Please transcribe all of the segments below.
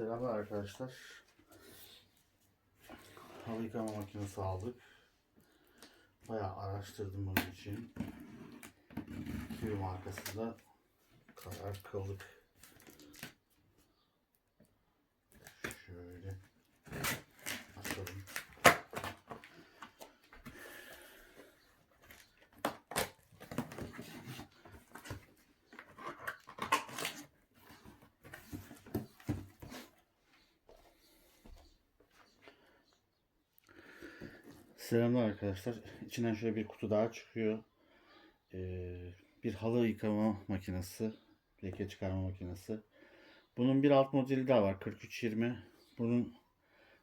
Selamlar arkadaşlar. Halı yıkama makinesi aldık. Bayağı araştırdım bunun için. Kiwi markasında karar kıldık. Şöyle açalım. Selamlar arkadaşlar. İçinden şöyle bir kutu daha çıkıyor. Ee, bir halı yıkama makinesi. Leke çıkarma makinesi. Bunun bir alt modeli daha var. 4320. Bunun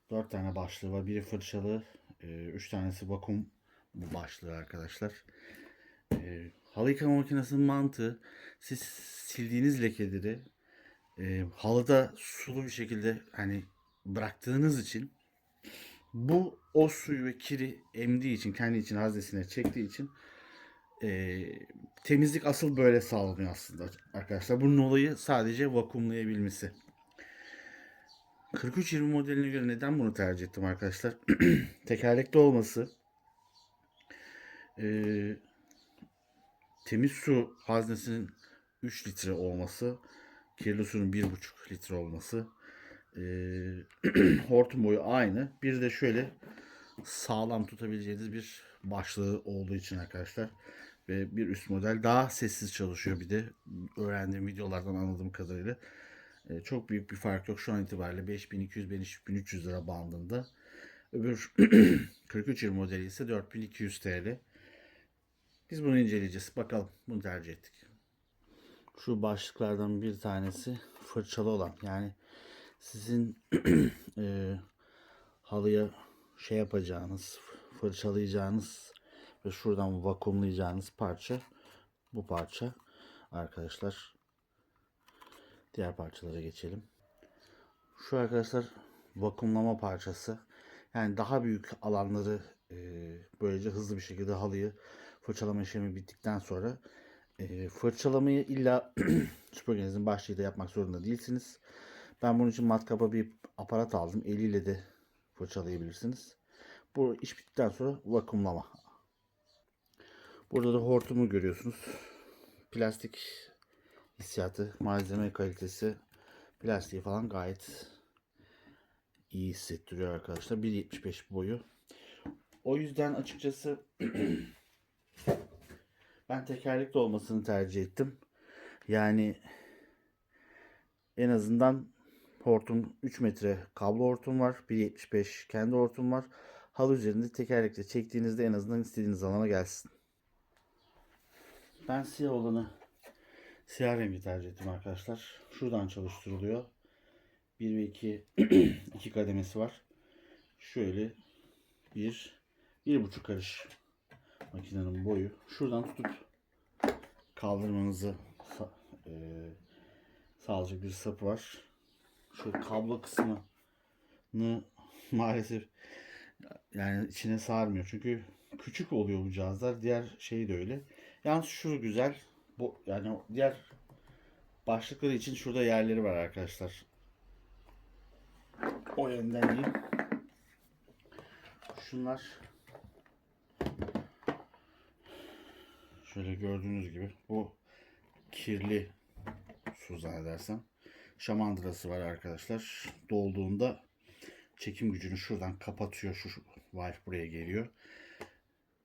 4 tane başlığı var. Biri fırçalı. 3 tanesi vakum bu başlığı arkadaşlar. Ee, halı yıkama makinesinin mantığı siz sildiğiniz lekeleri e, halıda sulu bir şekilde hani bıraktığınız için bu o suyu ve kiri emdiği için kendi için haznesine çektiği için e, temizlik asıl böyle sağlanıyor aslında arkadaşlar. Bunun olayı sadece vakumlayabilmesi. 4320 modeline göre neden bunu tercih ettim arkadaşlar? Tekerlekli olması e, temiz su haznesinin 3 litre olması kirli suyun 1,5 litre olması ee, hortum boyu aynı. Bir de şöyle sağlam tutabileceğiniz bir başlığı olduğu için arkadaşlar. Ve bir üst model daha sessiz çalışıyor bir de. Öğrendiğim videolardan anladığım kadarıyla. Ee, çok büyük bir fark yok şu an itibariyle 5200-5300 lira bandında. Öbür 4320 modeli ise 4200 TL. Biz bunu inceleyeceğiz. Bakalım bunu tercih ettik. Şu başlıklardan bir tanesi fırçalı olan. Yani sizin e, halıya şey yapacağınız, fırçalayacağınız ve şuradan vakumlayacağınız parça bu parça arkadaşlar. Diğer parçalara geçelim. Şu arkadaşlar vakumlama parçası. Yani daha büyük alanları e, böylece hızlı bir şekilde halıyı fırçalama işlemi bittikten sonra e, fırçalamayı illa süpürgenizin başlığıyla yapmak zorunda değilsiniz. Ben bunun için matkaba bir aparat aldım. Eliyle de fırçalayabilirsiniz. Bu iş bittikten sonra vakumlama. Burada da hortumu görüyorsunuz. Plastik hissiyatı, malzeme kalitesi, plastiği falan gayet iyi hissettiriyor arkadaşlar. 1.75 boyu. O yüzden açıkçası ben tekerlekli olmasını tercih ettim. Yani en azından hortum 3 metre kablo hortum var. 1.75 kendi hortum var. Halı üzerinde tekerlekle çektiğinizde en azından istediğiniz alana gelsin. Ben siyah olanı siyah rengi tercih ettim arkadaşlar. Şuradan çalıştırılıyor. 1 ve 2 iki kademesi var. Şöyle bir bir buçuk karış makinenin boyu. Şuradan tutup kaldırmanızı e, sağlayacak bir sapı var. Şu kablo kısmını maalesef yani içine sarmıyor. Çünkü küçük oluyor bu cihazlar. Diğer şey de öyle. Yalnız şu güzel. Bu yani diğer başlıkları için şurada yerleri var arkadaşlar. O yönden iyi. Şunlar şöyle gördüğünüz gibi bu kirli su zannedersem şamandırası var arkadaşlar. Dolduğunda çekim gücünü şuradan kapatıyor. Şu şu buraya geliyor.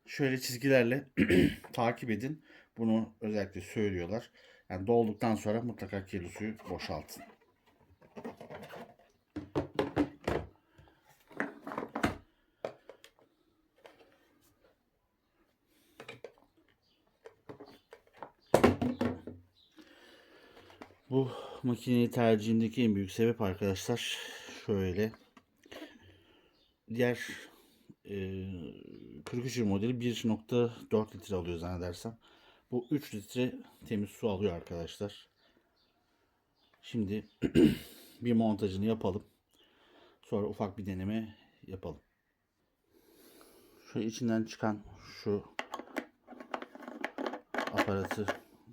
Şöyle çizgilerle takip edin. Bunu özellikle söylüyorlar. Yani dolduktan sonra mutlaka kirli suyu boşaltın. Bu makineyi tercihimdeki en büyük sebep arkadaşlar şöyle. Diğer e, 43 modeli 1.4 litre alıyor zannedersem. Bu 3 litre temiz su alıyor arkadaşlar. Şimdi bir montajını yapalım. Sonra ufak bir deneme yapalım. Şu içinden çıkan şu aparatı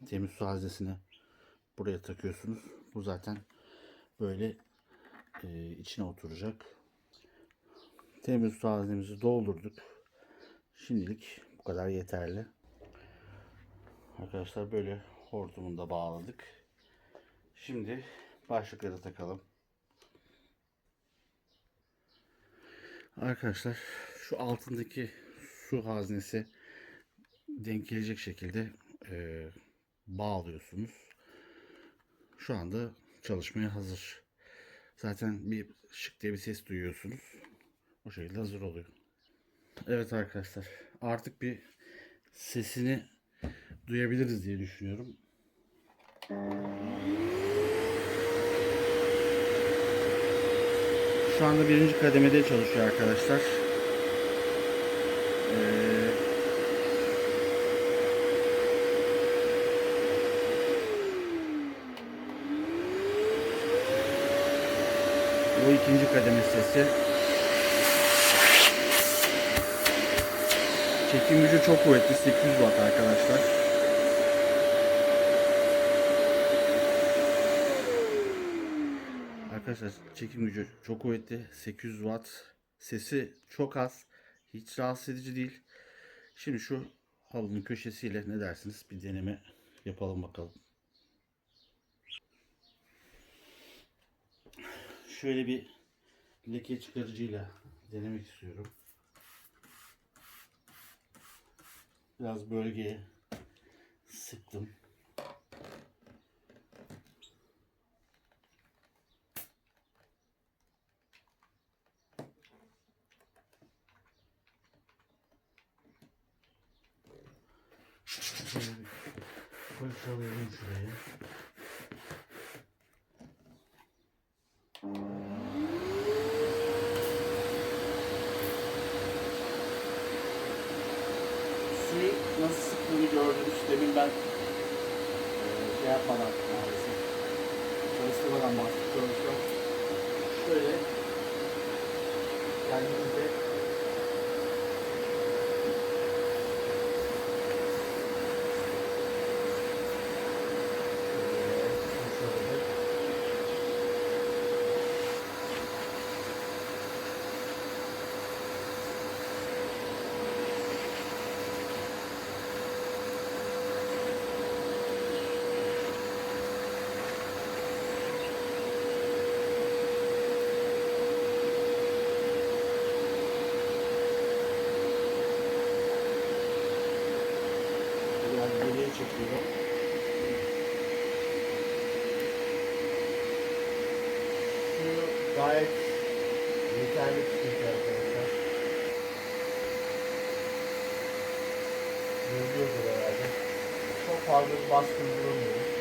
temiz su haznesine buraya takıyorsunuz. Bu zaten böyle e, içine oturacak. Temiz su haznemizi doldurduk. Şimdilik bu kadar yeterli. Arkadaşlar böyle hortumunu da bağladık. Şimdi başlıkları takalım. Arkadaşlar şu altındaki su haznesi denk gelecek şekilde e, bağlıyorsunuz. Şu anda çalışmaya hazır. Zaten bir şık diye bir ses duyuyorsunuz. O şekilde hazır oluyor. Evet arkadaşlar artık bir sesini duyabiliriz diye düşünüyorum. Şu anda birinci kademede çalışıyor arkadaşlar. Ee, bu ikinci kademe sesi. Çekim gücü çok kuvvetli 800 watt arkadaşlar. Arkadaşlar çekim gücü çok kuvvetli 800 watt sesi çok az hiç rahatsız edici değil. Şimdi şu halının köşesiyle ne dersiniz bir deneme yapalım bakalım. Şöyle bir leke çıkarıcıyla denemek istiyorum. Biraz bölgeye sıktım. Şöyle bir fırçalayalım şurayı. Suyu nasıl sıktığını gördünüz. Demin ben eee, şey yapmadan maalesef çalıştırmadan bastık çalıştım. Şöyle kendimize Şöyle. Biraz geriye çekiyorum. Suyu gayet yeterli tutuyor arkadaşlar. Görüyordur herhalde. Çok fazla baskın duramıyor.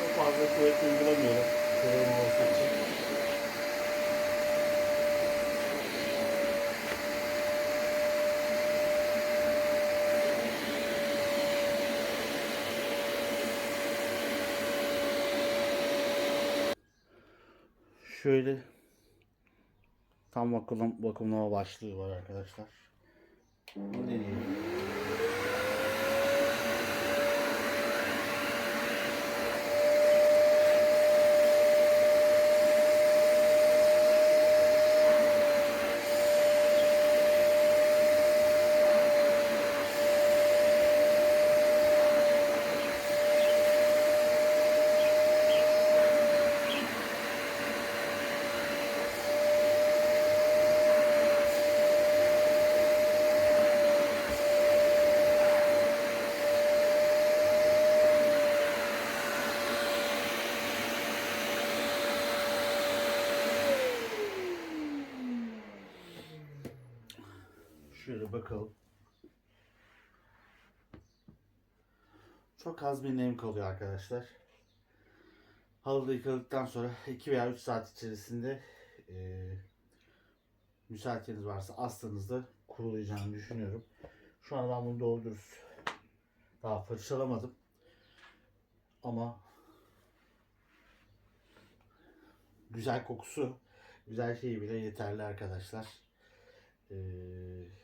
Çok fazla kuvvet uygulamıyorum. Kırılma olması için. Şöyle tam vakum, vakumlama başlığı var arkadaşlar. Bunu deneyelim. Bakalım. Çok az bir nem kalıyor arkadaşlar. Halıda yıkadıktan sonra 2 veya 3 saat içerisinde e, müsaiteniz varsa astığınızda kurulayacağını düşünüyorum. Şu an ben bunu doğru daha fırçalamadım. Ama güzel kokusu, güzel şeyi bile yeterli arkadaşlar. Ee,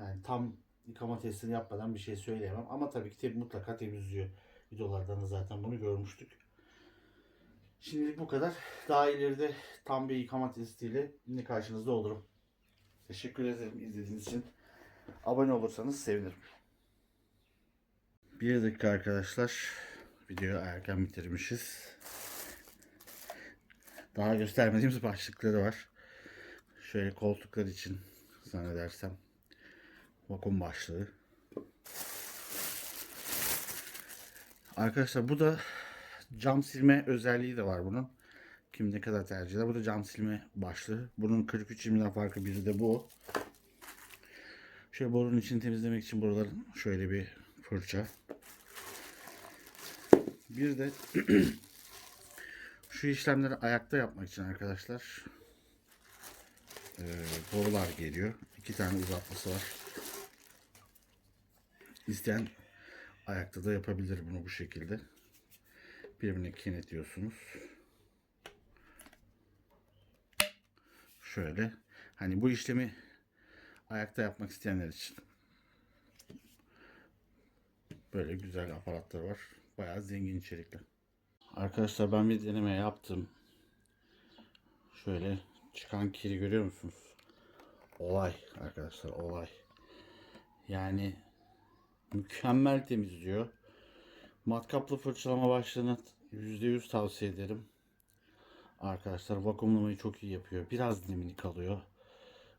yani tam yıkama testini yapmadan bir şey söyleyemem. Ama tabii ki tabii mutlaka temizliyor. Videolardan da zaten bunu görmüştük. Şimdilik bu kadar. Daha ileride tam bir yıkama testiyle yine karşınızda olurum. Teşekkür ederim izlediğiniz için. Abone olursanız sevinirim. Bir dakika arkadaşlar. Videoyu erken bitirmişiz. Daha göstermediğimiz başlıkları var. Şöyle koltuklar için zannedersem vakum başlığı. Arkadaşlar bu da cam silme özelliği de var bunun. Kim ne kadar tercih eder. Bu da cam silme başlığı. Bunun 43-20'den farkı biri de bu. Şöyle borunun içini temizlemek için buraların şöyle bir fırça. Bir de şu işlemleri ayakta yapmak için arkadaşlar e, borular geliyor. İki tane uzatması var. İsteyen ayakta da yapabilir bunu bu şekilde. Birbirine kenetliyorsunuz. Şöyle. Hani bu işlemi ayakta yapmak isteyenler için. Böyle güzel aparatlar var. Bayağı zengin içerikli. Arkadaşlar ben bir deneme yaptım. Şöyle çıkan kiri görüyor musunuz? Olay arkadaşlar olay. Yani mükemmel temizliyor. Matkaplı fırçalama başlığını %100 tavsiye ederim. Arkadaşlar vakumlamayı çok iyi yapıyor. Biraz nemini kalıyor.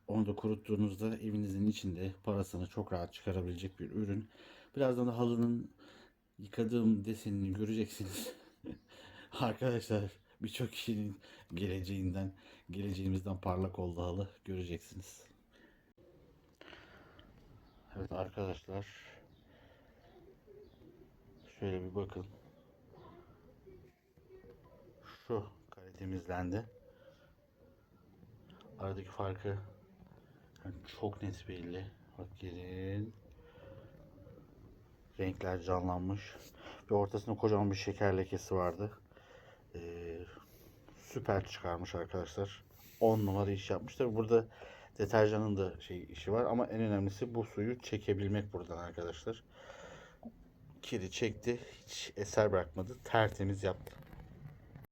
Onu da kuruttuğunuzda evinizin içinde parasını çok rahat çıkarabilecek bir ürün. Birazdan da halının yıkadığım desenini göreceksiniz. Arkadaşlar birçok kişinin geleceğinden, geleceğimizden parlak oldu halı göreceksiniz. Evet arkadaşlar. Şöyle bir bakın. Şu kare temizlendi. Aradaki farkı yani çok net belli. Bak gelin. Renkler canlanmış. Ve ortasında kocaman bir şeker lekesi vardı. Ee, süper çıkarmış arkadaşlar. 10 numara iş yapmışlar. Burada deterjanın da şey işi var ama en önemlisi bu suyu çekebilmek buradan arkadaşlar. Kiri çekti. Hiç eser bırakmadı. Tertemiz yaptı.